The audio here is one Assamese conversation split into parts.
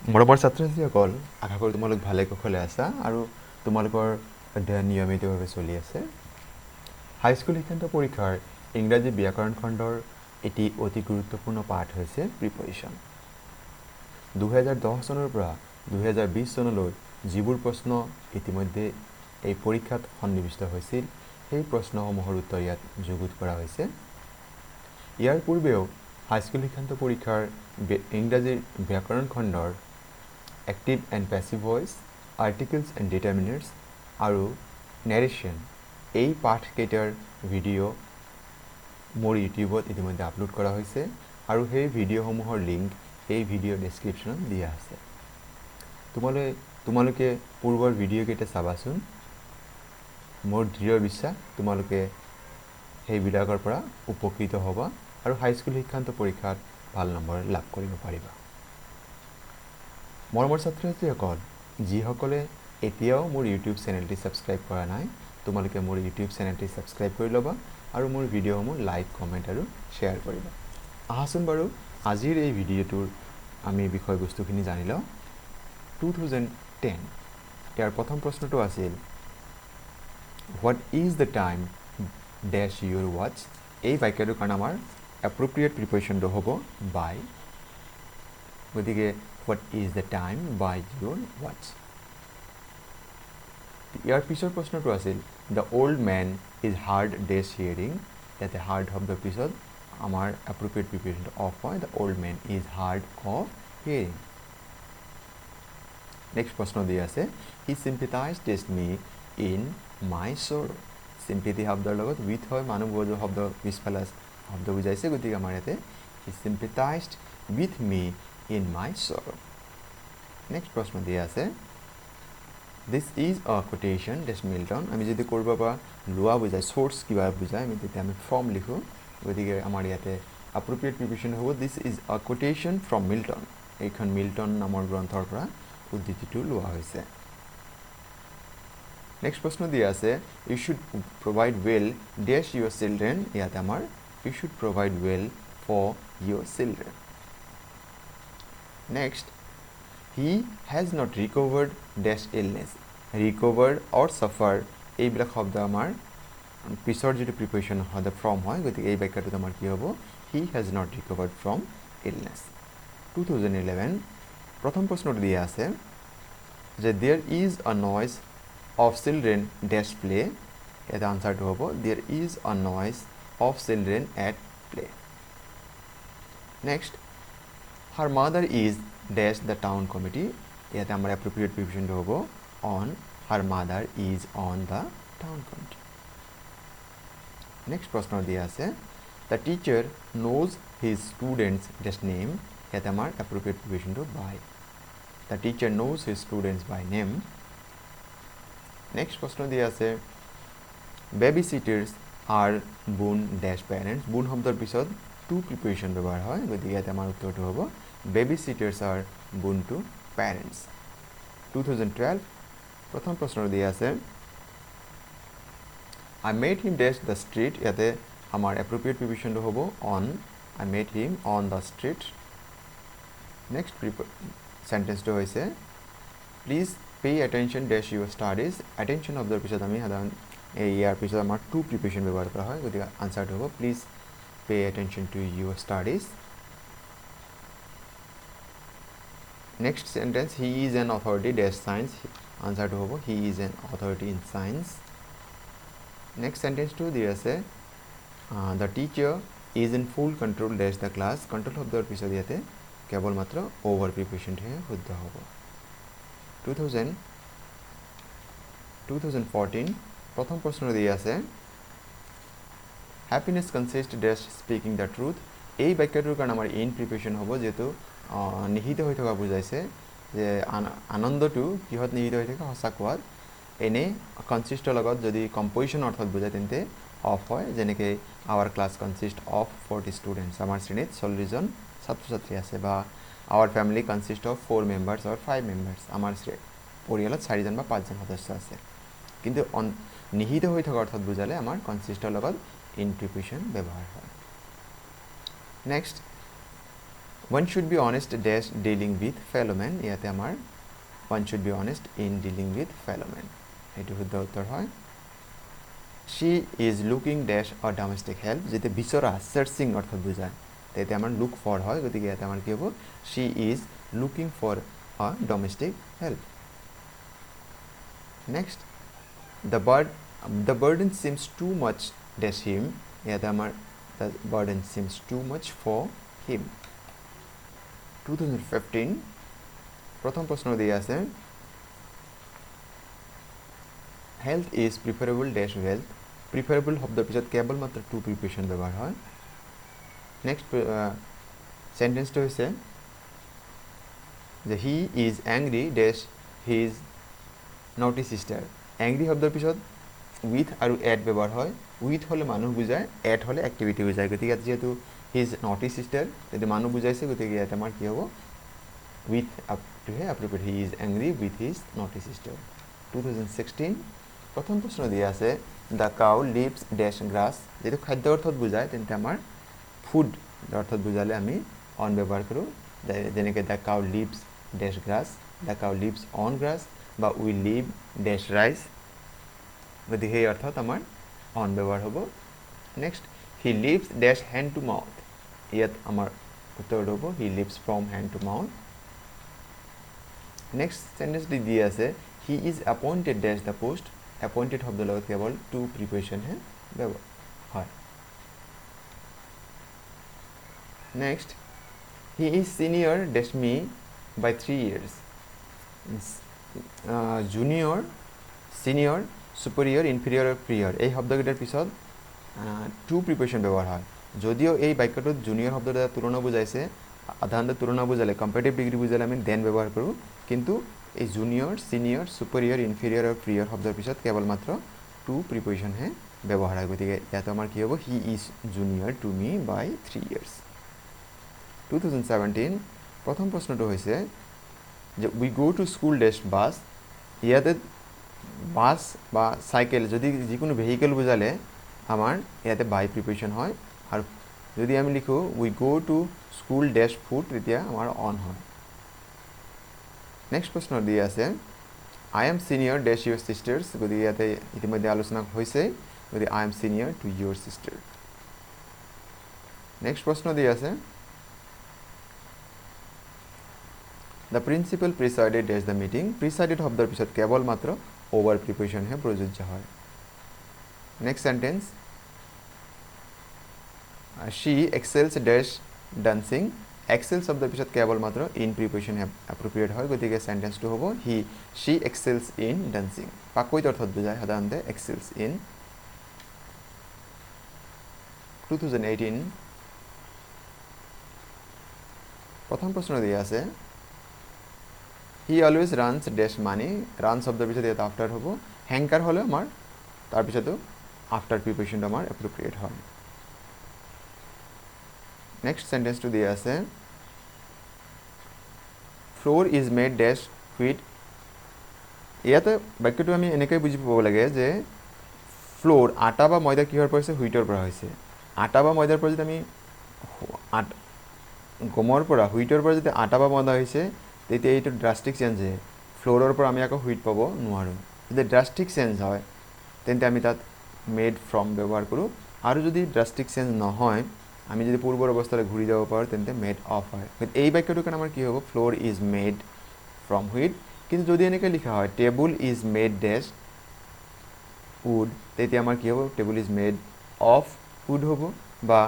মৰমৰ ছাত্ৰ ছাত্ৰীসকল আশা কৰোঁ তোমালোক ভালে কুশলে আছা আৰু তোমালোকৰ অধ্যয়ন নিয়মিতভাৱে চলি আছে। হাইস্কুল শিক্ষান্ত পৰীক্ষাৰ ইংৰাজী ব্যাকৰণ খণ্ডৰ এটি অতি গুৰুত্বপূৰ্ণ পাঠ হৈছে প্ৰিপজিশ্যন দুহেজাৰ দহ চনৰ পৰা দুহেজাৰ বিছ চনলৈ যিবোৰ প্ৰশ্ন ইতিমধ্যে এই পৰীক্ষাত সন্নিৱিষ্ট হৈছিল সেই প্ৰশ্নসমূহৰ উত্তৰ ইয়াত যুগুত কৰা হৈছে। ইয়াৰ পূৰ্বেও হাইস্কুল শিক্ষান্ত পৰীক্ষাৰ ইংৰাজীৰ ব্যাকৰণ খণ্ডৰ active and passive voice articles and determiners আৰু নেৰেশ্যন এই পাঠকেইটাৰ ভিডিঅ' মোৰ ইউটিউবত ইতিমধ্যে আপলোড কৰা হৈছে আৰু সেই ভিডিঅ'সমূহৰ লিংক এই ভিডিঅ' ডেছক্ৰিপশ্যনত দিয়া আছে। তোমালোকে তোমালোকে পূৰ্বৰ ভিডিঅ'কেইটা চাবাচোন। মোৰ দৃঢ় বিশ্বাস তোমালোকে সেইবিলাকৰ পৰা উপকৃত হ'বা আৰু হাইস্কুল শিক্ষান্ত পৰীক্ষাত ভাল নম্বৰ লাভ কৰিব পাৰিবা। মৰমৰ ছাত্ৰ ছাত্ৰীসকল যিসকলে এতিয়াও মোৰ ইউটিউব চেনেলটি ছাবস্ক্ৰাইব কৰা নাই তোমালোকে মোৰ ইউটিউব চেনেলটি ছাবস্ক্ৰাইব কৰি ল'বা আৰু মোৰ ভিডিঅ'সমূহ লাইক কমেণ্ট আৰু শ্বেয়াৰ কৰিবা। আহাচোন বাৰু আজিৰ এই ভিডিঅ'টোৰ আমি বিষয়বস্তুখিনি জানি লওঁ। টু থাউজেণ্ড টেন ইয়াৰ প্ৰথম প্ৰশ্নটো আছিল what is the time dash your ৱাটছ এই বাক্যটোৰ কাৰণে আমাৰ এপ্ৰপ্ৰিয়েট প্ৰিপেৰেশ্যনটো হ'ব বাই গতিকে what is the time by your ৱাটছ ইয়াৰ পিছৰ প্ৰশ্নটো আছিল the old man is hard dash hearing ইয়াতে হাৰ্ড শব্দৰ পিছত আমাৰ এপ্ৰপ্ৰিয়েট প্ৰিপেৰেশ্যনটো অফ হয় the old man is hard of hearing next প্ৰশ্ন দি আছে হি চিম্পিটাইজ টেষ্ট মি ইন মাই চ'ৰ চিম্পিটি শব্দৰ লগত উইথ হয় মানুহ বুজোৱা শব্দ পিছফালে শব্দ বুজাইছে গতিকে আমাৰ ইয়াতে হি চিম্পিটাইজড উইথ মি নেক্সট প্ৰশ্ন দি আছে this is a quotation dash Milton আমি যদি ক'ৰবাৰ পৰা লোৱা বুজায় চ'ৰ্চ কিবা বুজায় আমি তেতিয়া আমি ফ্ৰম লিখোঁ। গতিকে আমাৰ ইয়াতে এপ্ৰপ্ৰিয়েট প্ৰিপেৰেশ্যন হ'ব this is a quotation from Milton এইখন মিল্টন নামৰ গ্ৰন্থৰ পৰা উদ্ধৃতিটো লোৱা হৈছে। নেক্সট প্ৰশ্ন দিয়া আছে you should provide well dash your children ইয়াতে আমাৰ you should provide well for your children next he has not recovered dash illness recovered or suffer এইবিলাক শব্দ আমাৰ পিছৰ যিটো প্ৰিপেৰেশ্যন হয় ফ্ৰম হয় গতিকে এই বাক্যটোত আমাৰ কি হ'ব? He has not recovered from illness two thousand eleven প্ৰথম প্ৰশ্নটো দিয়া আছে যে there is a noise of children dash play ইয়াতে আনচাৰটো হ'ব there is a noise of children at play next her mother is dash the town committee এতে আমরা অ্যাপ্রোপ্রিয়েট প্রিভিশন হব on her mother is on the town committee next প্রশ্ন দিয়ে আছে the teacher knows his students dash name এতে আমার appropriate preposition by the teacher knows his students by name next প্রশ্ন দিয়ে আছে বেবি সিটার্স আর বুন ড্যাশ প্যারেন্টস বুন শব্দৰ পিছত টু প্ৰিপেৰেশ্যন ব্যৱহাৰ হয় গতিকে ইয়াতে আমাৰ উত্তৰটো হ'ব babysitters are boon to parents two thousand twelve প্ৰথম প্ৰশ্ন দিয়া আছে I made him dash the street ইয়াতে আমাৰ এপ্ৰপ্ৰিয়েট প্ৰিপেৰেশ্যনটো হ'ব on I made him on the street next চেণ্টেন্সটো হৈছে please pay' attention dash your studies attention শব্দৰ পিছত আমি সাধাৰণ এই ইয়াৰ পিছত আমাৰ টু প্ৰিপেৰেশ্যন ব্যৱহাৰ কৰা হয় গতিকে আনচাৰটো হ'ব please pay' attention to your studies next sentence he is an authority dash science আনচাৰটো হ'ব he is an authority in science next চেণ্টেন্সটো দি আছে the teacher is in full control dash the class control শব্দৰ পিছত ইয়াতে কেৱল মাত্ৰ অভাৰ প্ৰিপেৰেশ্যনটোহে শুদ্ধ হ'ব two thousand two thousand fourteen প্ৰথম প্ৰশ্ন দি আছে happiness consist dash speaking the truth এই বাক্যটোৰ কাৰণে আমাৰ ইন প্ৰিপেৰেশ্যন হ'ব যিহেতু নিহিত হৈ থকা বুজাইছে যে আন- আনন্দটো কিহত নিহিত হৈ থাকে সঁচা কোৱাত। এনেই কনচিষ্টৰ লগত যদি কম্পজিশ্যন অৰ্থত বুজায় তেন্তে অফ হয়। যেনেকৈ our class consist of forty students আমাৰ শ্ৰেণীত চল্লিছজন ছাত্ৰ ছাত্ৰী আছে বা our family consist of four members or five members আমাৰ পৰিয়ালত চাৰিজন বা পাঁচজন সদস্য আছে। কিন্তু নিহিত হৈ থকা অৰ্থত বুজালে আমাৰ কনচিষ্টৰ লগত প্ৰিপেৰেশ্যন ব্যৱহাৰ হয় next one should be honest dash dealing with fellowmen ইয়াতে আমাৰ one should be honest in dealing with fellowmen সেইটো শুদ্ধ উত্তৰ হয় she is looking dash a domestic help যেতিয়া বিচৰা চাৰ্চিং অৰ্থত বুজায় তেতিয়া আমাৰ লুক ফৰ হয় গতিকে ইয়াতে আমাৰ কি হ'ব she is looking for a domestic help next the bird the burden seems too much dash him yeah the, amount, the burden seems too much for him. 2015 প্রথম প্রশ্ন দিয়ে আছে health is preferable dash wealth preferable শব্দৰ পিছত কেৱল মাত্ৰ টু প্ৰিপেশ্যন ব্যৱহাৰ হয়। নেক্সট চেণ্টেন্সটো হৈছে যে he is angry dash he is not E sister angry শব্দৰ পিছত উইথ আৰু এড ব্যৱহাৰ হয়। উইথ হ'লে মানুহ বুজায় এড হ'লে এক্টিভিটি বুজায়। গতিকে ইয়াত যিহেতু হিজ নটি ছিষ্টাৰ তেতিয়া মানুহ বুজাইছে গতিকে ইয়াত আমাৰ কি হ'ব? With আপটোহে appropriate he is angry with his naughty sister two thousand sixteen প্ৰথম প্ৰশ্ন দিয়া আছে the cow lives dash grass যিটো খাদ্য অৰ্থত বুজায় তেন্তে আমাৰ ফুড অৰ্থত বুজালে আমি অন ব্যৱহাৰ কৰোঁ। যেনেকৈ the cow lives dash grass the cow lives on grass বা উই লিভ ডেছ ৰাইচ গতিকে সেই অৰ্থত আমাৰ অন ব্যৱহাৰ হ'ব। Next he lives dash hand to mouth ইয়াত আমাৰ উত্তৰটো হ'ব he lives from hand to mouth next চেণ্টেন্সটি দি আছে he is appointed dash the post appointed শব্দৰ লগত কেৱল টু প্ৰিপেৰেশ্যনহে ব্যৱহাৰ হয়। Next he is senior dash me by three years junior senior superior inferior prior এই শব্দকেইটাৰ পিছত টু প্ৰিপেৰেশ্যন ব্যৱহাৰ হয়। যদিও এই বাক্যটোত জুনিয়ৰ শব্দৰ দ্বাৰা তুলনা বুজাইছে, সাধাৰণতে তুলনা বুজালে কম্পেৰেটিভ ডিগ্ৰী বুজালে আমি দেন ব্যৱহাৰ কৰোঁ। কিন্তু এই জুনিয়ৰ ছিনিয়ৰ ছুপেৰিয়ৰ ইনফিৰিয়ৰ আৰু প্ৰিয়ৰ শব্দৰ পিছত কেৱল মাত্ৰ টু প্ৰিপেৰেশ্যনহে ব্যৱহাৰ হয়। গতিকে ইয়াত আমাৰ কি হ'ব? He is junior to me by three years two thousand seventeen প্ৰথম প্ৰশ্নটো হৈছে যে we go' to school dash bus ইয়াতে বাছ বা চাইকেল যদি যিকোনো ভেহিকেল বুজালে আমাৰ ইয়াতে বাই প্ৰিপেৰেশ্যন হয়। আৰু যদি আমি লিখোঁ উই go to school dash food তেতিয়া আমাৰ অন হয়। নেক্সট প্ৰশ্ন দি আছে I am senior dash year sisters গতিকে ইয়াতে ইতিমধ্যে আলোচনা হৈছে গতিকে I am senior to your sister next প্ৰশ্ন দি আছে the principal presided dash the meeting presided শব্দৰ পিছত কেৱল মাত্ৰ অভাৰ প্ৰিপেৰেশ্যনহে প্ৰযোজ্য হয় next sentence she excels dash dancing excel শব্দৰ পিছত কেৱল মাত্ৰ ইন প্ৰিপেৰেশ্যন এপ্ৰপ্ৰিয়েট হয় গতিকে চেণ্টেন্সটো হ'ব হি শ্বি এক্সেলছ ইন ডান্সিং পাকৈত অৰ্থত বুজায় সাধাৰণতে excels in two thousand eighteen প্ৰথম প্ৰশ্ন দিয়া আছে he always runs dash money run শব্দৰ পিছত ইয়াত আফটাৰ হ'ব হেংকাৰ হ'লে আমাৰ তাৰপিছতো আফটাৰ প্ৰিপেৰেশ্যনটো আমাৰ এপ্ৰপ্ৰিয়েট হয়। নেক্সট চেণ্টেন্সটো দিয়া আছে। Flour is made dash wheat ইয়াতে বাক্যটো আমি এনেকৈ বুজি পাব লাগে যে ফ্ল'ৰ আটা বা ময়দা কিহৰ পৰা হৈছে? হুইটৰ পৰা হৈছে। আটা বা ময়দাৰ পৰা যদি আমি গমৰ পৰা হুইটৰ পৰা যদি আটা বা ময়দা হৈছে তেতিয়া এইটো ড্ৰাষ্টিক চেঞ্জ হয় ফ্ল'ৰৰ পৰা আমি আকৌ হুইট পাব নোৱাৰোঁ। যদি ড্ৰাষ্টিক চেঞ্জ হয়, তেন্তে আমি তাত মেড ফ্ৰম ব্যৱহাৰ কৰোঁ। আৰু যদি ড্ৰাষ্টিক চেঞ্জ নহয়, আমি যদি পূৰ্বৰ অৱস্থালৈ ঘূৰি যাব পাৰোঁ, তেন্তে মেড অফ হয়। এই বাক্যটোৰ কাৰণে আমাৰ কি হ'ব? Flour is made from wheat কিন্তু যদি এনেকৈ লিখা হয় table is made dash wood তেতিয়া আমাৰ কি হ'ব? Table is made of wood হ'ব। বা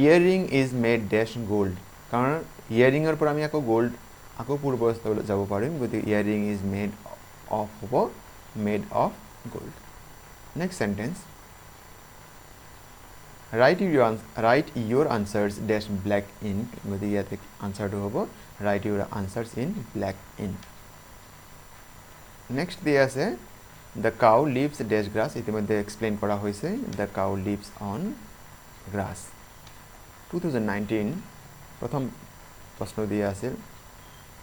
earring is made dash gold কাৰণ ইয়েৰিঙৰ পৰা আমি আকৌ গ'ল্ড আকৌ পূৰ্ব যাব পাৰিম গতিকে ইয়েৰিং ইজ মেড অফ হ'ব made of gold next sentence write your write your answers dash black in গতিকে ইয়াতে আনচাৰটো হ'ব write your answers in black in next দিয়া আছে the cow lives dash grass ইতিমধ্যে এক্সপ্লেইন কৰা হৈছে the cow lives on grass two thousand nineteen প্ৰথম প্ৰশ্ন দিয়া আছিল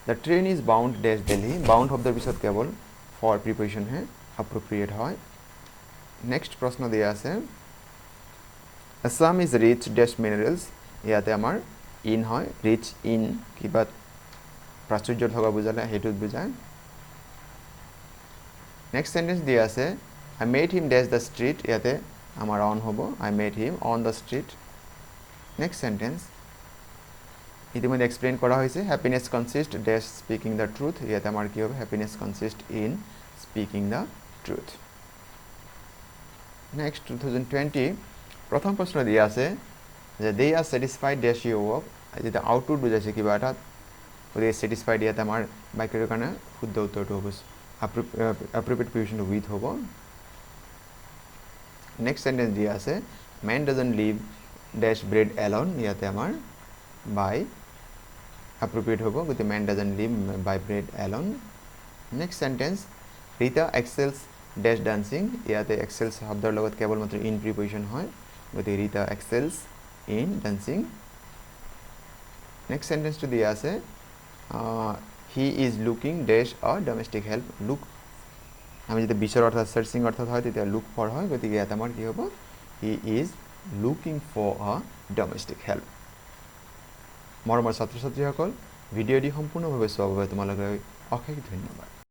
the train is bound dash Delhi bound শব্দৰ পিছত কেৱল ফৰ প্ৰিপেৰেশ্যনহে এপ্ৰপ্ৰিয়েট হয় নেক্সট প্ৰশ্ন দিয়া আছে Assam is rich dash minerals ইয়াতে আমাৰ ইন হয় ৰিচ ইন কিবা প্ৰাচুৰ্য থকা বুজালে সেইটোত বুজায় নেক্সট চেণ্টেঞ্চ দিয়া আছে I made him dash the street ইয়াতে আমাৰ অন হ'ব I made him on the street next sentence ইতিমধ্যে এক্সপ্লেইন কৰা হৈছে happiness consist dash speaking the truth ইয়াতে আমাৰ কি হ'ব? Happiness consist in speaking the truth next two thousand twenty প্ৰথম প্ৰশ্ন দিয়া আছে যে they are satisfied dash you work যেতিয়া আউটপুট বুজাইছে কিবা এটা গতিকে ছেটিছফাইড ইয়াতে আমাৰ বাক্যটোৰ কাৰণে শুদ্ধ উত্তৰটো হ'ব এপ্ৰপ্ৰিয়েট প্ৰিপেশ্যনটো উইথ হ'ব। নেক্সট চেণ্টেঞ্চ দিয়া আছে men doesn't live dash bread alone ইয়াতে আমাৰ বাই এপ্ৰপ্ৰিয়েট হ'ব গতিকে men doesn't live by bread alone next sentence Rita excels dash dancing ইয়াতে এক্সেলছ শব্দৰ লগত মাত্ৰ ইন প্ৰিপজিশ্যন হয় গতিকে Rita excels in dancing next চেণ্টেঞ্চটো দিয়া আছে he is looking dash a domestic help look আমি যেতিয়া বিচৰ অৰ্থাৎ চাৰ্চিং অৰ্থাৎ হয়, তেতিয়া লুক ফৰ হয়, গতিকে ইয়াত আমাৰ কি হ'ব? He is looking for a domestic help মৰমৰ ছাত্ৰ ছাত্ৰীসকল ভিডিঅ'টি সম্পূৰ্ণভাৱে চোৱাৰ বাবে তোমালোকে অশেষ ধন্যবাদ।